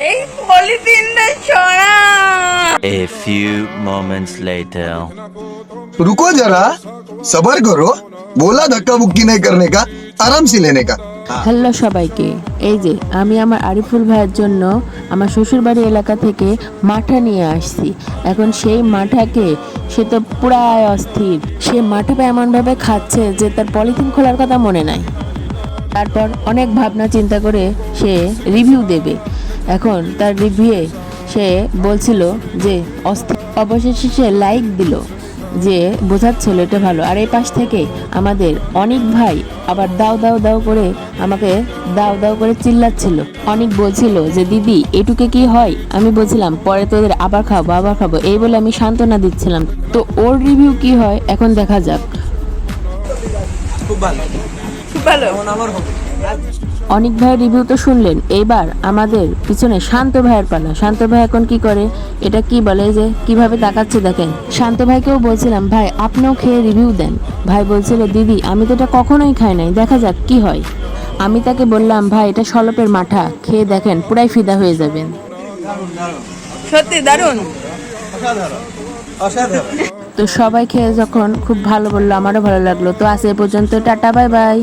এই পলিথিনটা ছড়া A few moments later. रुको जरा सबर करो बोला धक्का बुक्की नहीं करने का आराम से लेने का হ্যালো সবাইকে এই যে আমি আমার আরিফুল ভাইয়ের জন্য আমার শ্বশুরবাড়ি এলাকা থেকে মাঠা নিয়ে আসছি এখন সেই মাঠাকে সে তো পুরাই অস্থির সে মাঠাটা এমনভাবে খাচ্ছে যে তার পলিথিন খোলার কথা মনে নাই তারপর অনেক ভাবনা চিন্তা করে সে রিভিউ দেবে এখন তার রিভিউয়ে সে বলছিল যে অস্থির অবশেষে সে লাইক দিল যে বোঝাচ্ছিল এটা ভালো। আর এই পাশ থেকে আমাদের অনেক ভাই আবার দাও দাও দাও করে আমাকে দাও দাও করে চিল্লাচ্ছিল। অনেক বলছিল যে দিদি এটুকে কি হয়? আমি বলছিলাম পরে তোদের আবার খাব আবার খাব। এই বলে আমি সান্ত্বনা দিচ্ছিলাম। তো ওর রিভিউ কি হয় এখন দেখা যাক। খুব ভালো। অনেক ভাইয়ের রিভিউ তো শুনলেন। এইবার আমাদের পিছনে শান্ত ভাইয়ের পালা। শান্ত ভাই এখন কি করে? এটা কি বলে যে কীভাবে তাকাচ্ছে দেখেন? শান্ত ভাইকেও বলছিলাম ভাই আপনিও খেয়ে রিভিউ দেন। ভাই বলছিল দিদি আমি তো এটা কখনোই খাই নাই। দেখা যাক কি হয়। আমি তাকে বললাম ভাই এটা সলপের মাঠা। খেয়ে দেখেন পুরাই ফিদা হয়ে যাবেন। সত্যি দারুণ। তো সবাই খেয়ে যখন খুব ভালো বলল আমারও ভালো লাগল। তো আজ এ পর্যন্ত টাটা বাই বাই।